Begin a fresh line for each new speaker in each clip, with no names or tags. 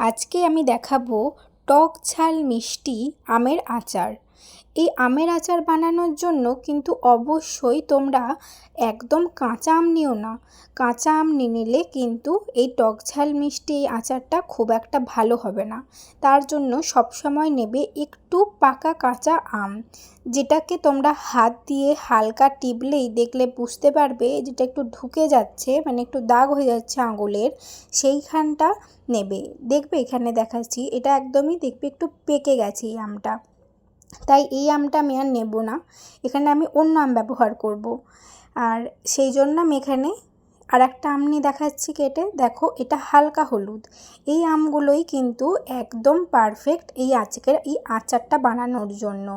আজকে আমি দেখাবো টক ঝাল মিষ্টি আমের আচার। এই আমের আচার বানানোর জন্য কিন্তু অবশ্যই তোমরা একদম কাঁচা আম নিও না। কাঁচা আম নিলে কিন্তু এই টক ঝাল মিষ্টি এই আচারটা খুব একটা ভালো হবে না। তার জন্য সবসময় নেবে একটু পাকা কাঁচা আম, যেটাকে তোমরা হাত দিয়ে হালকা টিপলেই দেখলে বুঝতে পারবে যেটা একটু ঢুকে যাচ্ছে মানে একটু দাগ হয়ে যাচ্ছে আঙুলের, সেইখানটা নেবে। দেখবে এখানে দেখাচ্ছি, এটা একদমই দেখবে একটু পেকে গেছে এই আমটা। তাই এই আমটা আমি আর নেব না। এখানে আমি অন্য আম ব্যবহার করব। আর সেই জন্য আমি এখানে আর একটা আম নিয়ে দেখাচ্ছি কেটে। দেখো, এটা হালকা হলুদ। এই আমগুলোই কিন্তু একদম পারফেক্ট এই আজকের এই আচারটা বানানোর জন্য।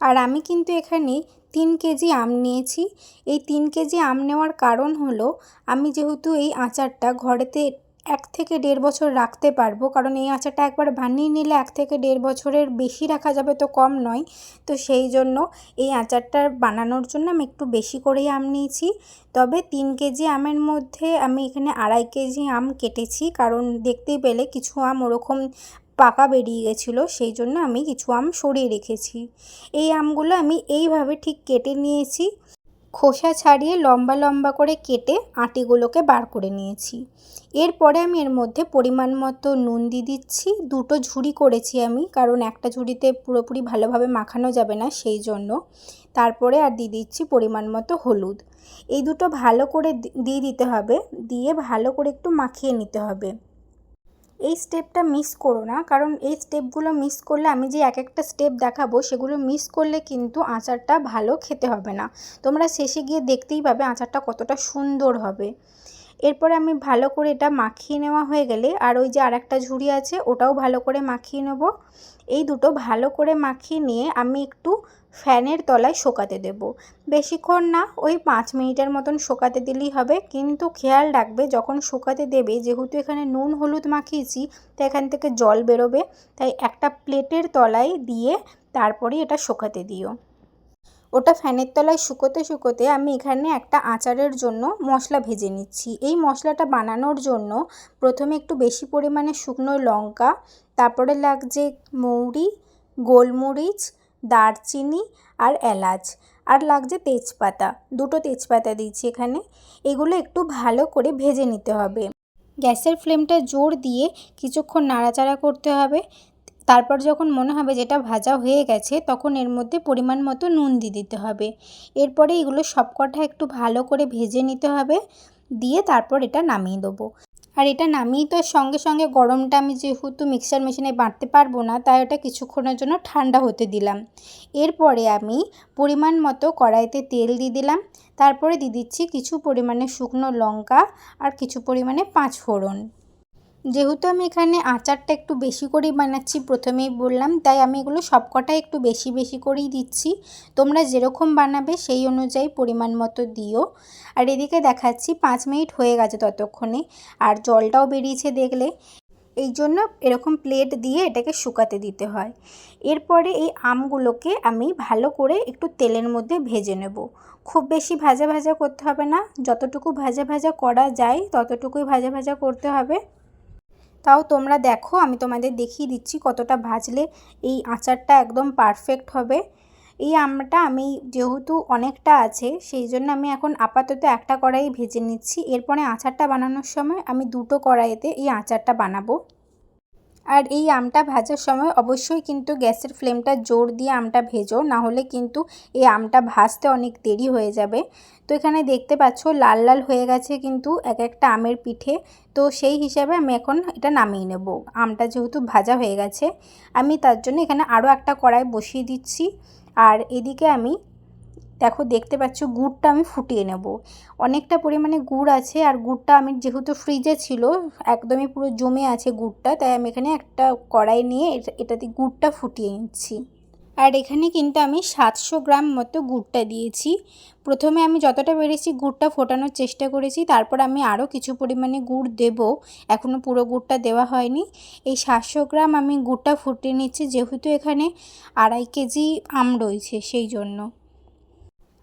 আর আমি কিন্তু এখানে তিন কেজি আম নিয়েছি। এই তিন কেজি আম নেওয়ার কারণ হলো, আমি যেহেতু এই আচারটা ঘরেতে এক থেকে দেড় বছর রাখতে পারব। কারণ এই আচারটা একবার বানিয়ে নিলে এক থেকে দেড় বছরের বেশি রাখা যাবে তো কম নয়। তো সেই জন্য এই আচারটা বানানোর জন্য আমি একটু বেশি করেই আম নিয়েছি। তবে তিন কেজি আমের মধ্যে আমি এখানে আড়াই কেজি আম কেটেছি। কারণ দেখতেই পেলে কিছু আম ওরকম পাকা বেরিয়ে গেছিল। সেই জন্য আমি কিছু আম সরিয়ে রেখেছি। এই আমগুলো আমি এইভাবে ঠিক কেটে নিয়েছি। খোসা ছাড়িয়ে লম্বা লম্বা করে কেটে আটিগুলোকে বার করে নিয়েছি। এরপরে আমি এর মধ্যে পরিমাণ মতো নুন দিয়ে দিচ্ছি। দুটো ঝুড়ি করেছি আমি, কারণ একটা ঝুড়িতে পুরোপুরি ভালোভাবে মাখানো যাবে না সেই জন্য। তারপরে আর দিয়ে দিচ্ছি পরিমাণ মতো হলুদ। এই দুটো ভালো করে দিয়ে দিতে হবে। দিয়ে ভালো করে একটু মাখিয়ে নিতে হবে। এই স্টেপটা মিস করো না, কারণ এই স্টেপগুলো মিস করলে আমি যে এক একটা স্টেপ দেখাবো, সেগুলো মিস করলে কিন্তু আচারটা ভালো খেতে হবে না। তোমরা শেষে গিয়ে দেখতেই পাবে আচারটা কতটা সুন্দর হবে। এরপরে আমি ভালো করে এটা মাখিয়ে নেওয়া হয়ে গেলে, আর ওই যে আর একটা ঝুড়ি আছে, ওটাও ভালো করে মাখিয়ে নেব। এই দুটো ভালো করে মাখিয়ে নিয়ে আমি একটু ফ্যানের তলায় শোকাতে দেব। বেশিক্ষণ না, ওই পাঁচ মিনিটের মতন শোকাতে দিলেই হবে। কিন্তু খেয়াল রাখবে, যখন শোকাতে দেবে, যেহেতু এখানে নুন হলুদ মাখিয়েছি, তো এখান থেকে জল বেরোবে। তাই একটা প্লেটের তলায় দিয়ে তারপরে এটা শোকাতে দিও। ওটা ফ্যানের তলায় শুকোতে শুকোতে আমি এখানে একটা আচারের জন্য মশলা ভেজে নিচ্ছি। এই মশলাটা বানানোর জন্য প্রথমে একটু বেশি পরিমাণে শুকনো লঙ্কা, তারপরে লাগছে মৌরি, গোলমরিচ দারচিনি আর এলাচ। আর লাগছে তেজপাতা। দুটো তেজপাতা দিচ্ছি এখানে। এগুলো একটু ভালো করে ভেজে নিতে হবে। গ্যাসের ফ্লেমটা জোর দিয়ে কিছুক্ষণ নাড়াচাড়া করতে হবে। তারপর যখন মনে হবে যেটা ভাজা হয়ে গেছে, তখন এর মধ্যে পরিমাণ মতো নুন দিয়ে দিতে হবে। এরপরে এগুলো সবকটা একটু ভালো করে ভেজে নিতে হবে। দিয়ে তারপর এটা নামিয়ে দেবো। আর এটা নামিয়ে তো সঙ্গে সঙ্গে গরমটা আমি যেহেতু মিক্সার মেশিনে বাঁটতে পারব না, তাই ওটা কিছুক্ষণের জন্য ঠান্ডা হতে দিলাম। এরপরে আমি পরিমাণ মতো কড়াইতে তেল দিয়ে দিলাম। তারপরে দিয়ে দিচ্ছি কিছু পরিমাণে শুকনো লঙ্কা আর কিছু পরিমাণে পাঁচ ফোড়ন যেহেতু আমি এখানে আচারটা একটু বেশি করেই বানাচ্ছি, প্রথমেই বললাম, তাই আমি এগুলো সবকটাই একটু বেশি বেশি করেই দিচ্ছি। তোমরা যেরকম বানাবে সেই অনুযায়ী পরিমাণ মতো দিও। আর এদিকে দেখাচ্ছি, পাঁচ মিনিট হয়ে গেছে ততক্ষণে, আর জলটাও বেরিয়েছে দেখলে। এই জন্য এরকম প্লেট দিয়ে এটাকে শুকাতে দিতে হয়। এরপরে এই আমগুলোকে আমি ভালো করে একটু তেলের মধ্যে ভেজে নেব। খুব বেশি ভাজা ভাজা করতে হবে না, যতটুকু ভাজা ভাজা করা যায়, ততটুকুই ভাজা ভাজা করতে হবে। তাও তোমরা দেখো, আমি তোমাদের দেখিয়ে দিচ্ছি কতটা ভাজলে এই আচারটা একদম পারফেক্ট হবে। এই আমটা আমি যেহেতু অনেকটা আছে, সেই জন্য আমি এখন আপাতত একটা কড়াই ভেজে নিচ্ছি। এরপরে আচারটা বানানোর সময় আমি দুটো কড়াইতে এই আচারটা বানাবো। আর এই আমটা ভাজার সময় অবশ্যই কিন্তু গ্যাসের ফ্লেমটা জোর দিয়ে আমটা ভেজো না হলে কিন্তু এই আমটা ভাজতে অনেক দেরি হয়ে যাবে। তো এখানে দেখতে পাচ্ছ লাল লাল হয়ে গেছে কিন্তু এক একটা আমের পিঠে। তো সেই হিসাবে আমি এখন এটা নামিয়ে নেব। আমটা যেহেতু ভাজা হয়ে গেছে, আমি তার জন্য এখানে আরও একটা কড়াই বসিয়ে দিচ্ছি। আর এদিকে আমি দেখো দেখতে পাচ্ছ গুড়টা আমি ফুটিয়ে নেব। অনেকটা পরিমাণে গুড় আছে আর গুড়টা আমি যেহেতু ফ্রিজে ছিল, একদমই পুরো জমে আছে গুড়টা, তাই আমি এখানে একটা কড়াই নিয়ে এটাতে গুড়টা ফুটিয়ে নিচ্ছি। আর এখানে কিন্তু আমি সাতশো গ্রাম মতো গুড়টা দিয়েছি। প্রথমে আমি যতটা পেরেছি গুড়টা ফোটানোর চেষ্টা করেছি, তারপর আমি আরও কিছু পরিমাণে গুড় দেব। এখনও পুরো গুড়টা দেওয়া হয়নি। এই সাতশো গ্রাম আমি গুড়টা ফুটিয়ে নিচ্ছি, যেহেতু এখানে আড়াই কেজি আম রয়েছে, সেই জন্য।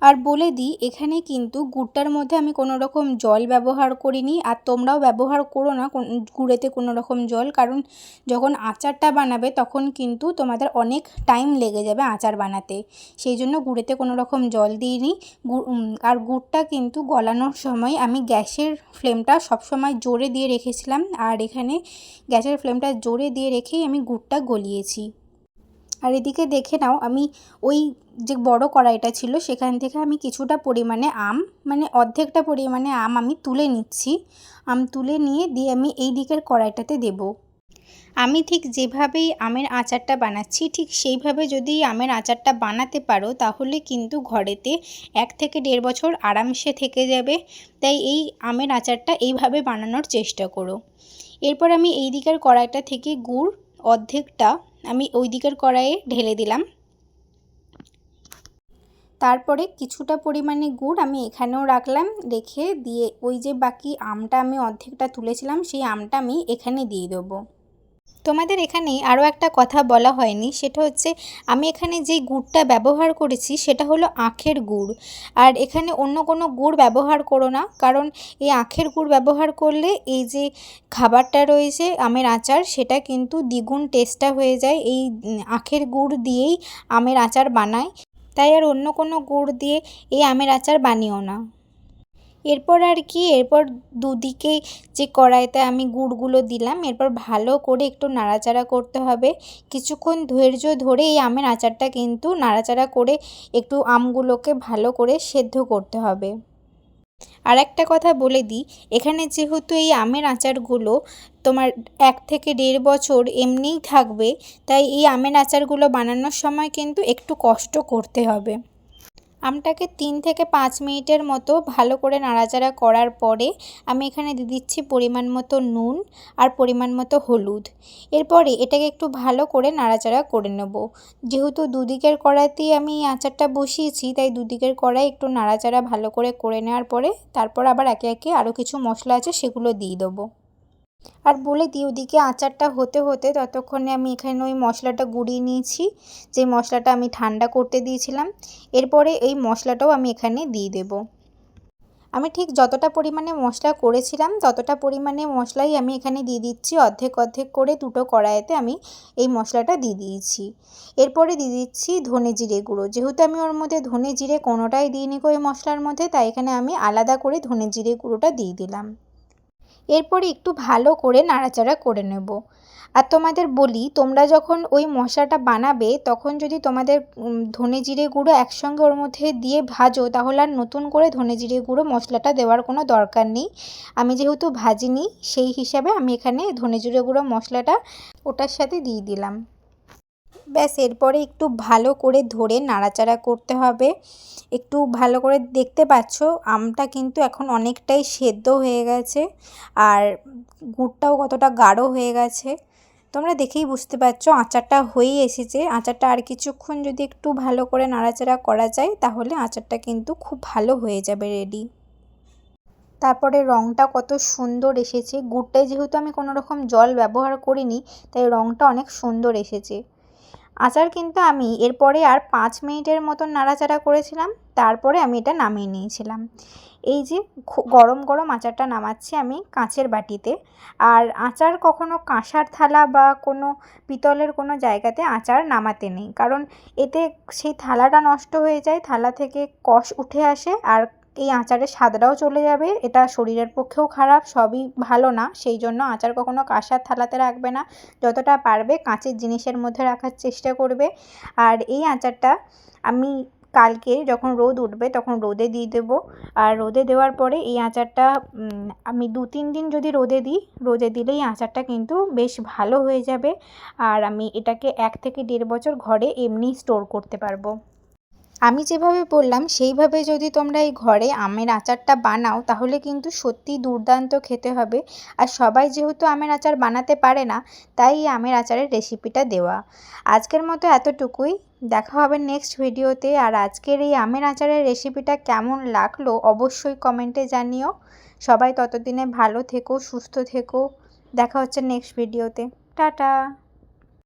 আর বলে দিই এখানে কিন্তু গুড়টার মধ্যে আমি কোনো রকম জল ব্যবহার করিনি আর তোমরাও ব্যবহার করো না গুড়েতে কোনো রকম জল। কারণ যখন আচারটা বানাবে তখন কিন্তু তোমাদের অনেক টাইম লেগে যাবে আচার বানাতে। সেই জন্য গুড়েতে কোনো রকম জল দিইনি। আর গুড়টা কিন্তু গলানোর সময় আমি গ্যাসের ফ্লেমটা সবসময় জোরে দিয়ে রেখেছিলাম। আর এখানে গ্যাসের ফ্লেমটা জোরে দিয়ে রেখেই আমি গুড়টা গলিয়েছি। আর এদিকে দেখে নাও, আমি ওই যে বড় কড়াইটা ছিল, সেখান থেকে আমি কিছুটা পরিমাণে আম মানে অর্ধেকটা পরিমাণে আম আমি তুলে নিচ্ছি। আম তুলে নিয়ে দিয়ে আমি এই দিকের কড়াইটাতে দেব। আমি ঠিক যেভাবেই আমের আচারটা বানাচ্ছি, ঠিক সেইভাবে যদি আমের আচারটা বানাতে পারো, তাহলে কিন্তু ঘরেতে এক থেকে দেড় বছর আরামসে থেকে যাবে। তাই এই আমের আচারটা এইভাবে বানানোর চেষ্টা করো। এরপর আমি এই দিকের কড়াইটা থেকে গুড়, অর্ধেকটা আমি ওই দিকের কড়াইয়ে ঢেলে দিলাম। তারপরে কিছুটা পরিমাণে গুড় আমি এখানেও রাখলাম। রেখে দিয়ে ওই যে বাকি আমটা আমি অর্ধেকটা তুলেছিলাম, সেই আমটা আমি এখানে দিয়ে দেবো। তোমাদের এখানে আরও একটা কথা বলা হয়নি, সেটা হচ্ছে আমি এখানে যেই গুড়টা ব্যবহার করেছি সেটা হলো আখের গুড়। আর এখানে অন্য কোনো গুড় ব্যবহার করো না, কারণ এই আখের গুড় ব্যবহার করলে এই যে খাবারটা রয়েছে আমের আচার, সেটা কিন্তু দ্বিগুণ টেস্টটা হয়ে যায় এই আখের গুড় দিয়েই আমের আচার বানায়। তাই আর অন্য কোনো গুড় দিয়ে এই আমের আচার বানিও না। এরপর আর কি, এরপর দুদিকে যে কড়াইতে আমি গুড়গুলো দিলাম, এরপর ভালো করে একটু নাড়াচাড়া করতে হবে। কিছুক্ষণ ধৈর্য ধরে এই আমের আচারটা কিন্তু নাড়াচাড়া করে একটু আমগুলোকে ভালো করে সেদ্ধ করতে হবে। আর একটা কথা বলে দিই, এখানে যেহেতু এই আমের আচারগুলো তোমার এক থেকে দেড় বছর এমনিই থাকবে, তাই এই আমের আচারগুলো বানানোর সময় কিন্তু একটু কষ্ট করতে হবে। আমটাকে তিন থেকে পাঁচ মিনিটের মতো ভালো করে নাড়াচাড়া করার পরে আমি এখানে দিয়ে দিচ্ছি পরিমাণ মতো নুন আর পরিমাণ মতো হলুদ। এরপরে এটাকে একটু ভালো করে নাড়াচাড়া করে নেব। যেহেতু দুদিকের কড়াইতেই আমি আচারটা বসিয়েছি, তাই দুদিকের কড়াই একটু নাড়াচাড়া ভালো করে করে নেওয়ার পরে তারপর আবার একে একে আরও কিছু মশলা আছে সেগুলো দিয়ে দেবো। আর বলে দিই, ওদিকে আচারটা হতে হতে ততক্ষণে আমি এখানে ওই মশলাটা গুঁড়িয়ে নিয়েছি। যে মশলাটা আমি ঠান্ডা করতে দিয়েছিলাম, এরপরে এই মশলাটাও আমি এখানে দিয়ে দেবো। আমি ঠিক যতটা পরিমাণে মশলা করেছিলাম, ততটা পরিমাণে মশলাই আমি এখানে দিয়ে দিচ্ছি। অর্ধেক অর্ধেক করে দুটো কড়াইতে আমি এই মশলাটা দিয়ে দিয়েছি। এরপরে দিয়ে দিচ্ছি ধনে জিরে গুঁড়ো। যেহেতু আমি ওর মধ্যে ধনে জিরে কোনোটাই দিইনি ওই মশলার মধ্যে, তাই এখানে আমি আলাদা করে ধনে জিরে গুঁড়োটা দিয়ে দিলাম। এরপরে একটু ভালো করে নাড়াচাড়া করে নেব। আর তোমাদের বলি, তোমরা যখন ওই মশলাটা বানাবে, তখন যদি তোমাদের ধনে জিরে গুঁড়ো একসঙ্গে ওর মধ্যে দিয়ে ভাজো, তাহলে আর নতুন করে ধনে জিরে গুঁড়ো মশলাটা দেওয়ার কোনো দরকার নেই। আমি যেহেতু ভাজিনি, সেই হিসাবে আমি এখানে ধনে জিরে গুঁড়ো মশলাটা ওটার সাথে দিয়ে দিলাম। ব্যাস, এরপরে একটু ভালো করে ধরে নাড়াচাড়া করতে হবে। একটু ভালো করে দেখতে পাচ্ছ, আমটা কিন্তু এখন অনেকটাই সেদ্ধ হয়ে গেছে আর গুড়টাও কতটা গাঢ় হয়ে গেছে। তোমরা দেখেই বুঝতে পারছ, আচারটা হয়েই এসেছে। আচারটা আর কিছুক্ষণ যদি একটু ভালো করে নাড়াচাড়া করা যায়, তাহলে আচারটা কিন্তু খুব ভালো হয়ে যাবে রেডি তারপরে রঙটা কত সুন্দর এসেছে। গুড়টায় যেহেতু আমি কোনো রকম জল ব্যবহার করিনি, তাই রঙটা অনেক সুন্দর এসেছে। আচার কিন্তু আমি এরপরে আর পাঁচ মিনিটের মতন নাড়াচাড়া করেছিলাম, তারপরে আমি এটা নামিয়ে নিয়েছিলাম। এই যে গরম গরম আচারটা নামাচ্ছি আমি কাঁচের বাটিতে। আর আচার কখনো কাঁসার থালা বা কোনো পিতলের কোনো জায়গাতে আচার নামাতে নেই। কারণ এতে সেই থালাটা নষ্ট হয়ে যায়, থালা থেকে কষ উঠে আসে আর এই আচারের স্বাদটাও চলে যাবে, এটা শরীরের পক্ষেও খারাপ, সবই ভালো না, সেই জন্য আচার কখনো কাঁসার থালাতে রাখবে না, যতটা পারবে কাঁচের জিনিসের মধ্যে রাখার চেষ্টা করবে। আর এই আচারটা আমি কালকে যখন রোদ উঠবে তখন রোদে দিয়ে দেবো। আর রোদে দেওয়ার পরে এই আচারটা আমি দু তিন দিন যদি রোদে দিই, রোদে দিলেই আচারটা কিন্তু বেশ ভালো হয়ে যাবে। আর আমি এটাকে এক থেকে দেড় বছর ঘরে এমনি স্টোর করতে পারব। আমি যেভাবে বললাম, সেইভাবে যদি তোমরা এই ঘরে আমের আচারটা বানাও, তাহলে কিন্তু সত্যিই দুর্দান্ত খেতে হবে। আর সবাই যেহেতু আমের আচার বানাতে পারে না, তাই এই আমের আচারের রেসিপিটা দেওয়া। আজকের মতো এতটুকুই। দেখা হবে নেক্সট ভিডিওতে। আর আজকের এই আমের আচারের রেসিপিটা কেমন লাগল, অবশ্যই কমেন্টে জানিও। সবাই ততদিনে ভালো থেকো, সুস্থ থেকো। দেখা হচ্ছে নেক্সট ভিডিওতে। টাটা!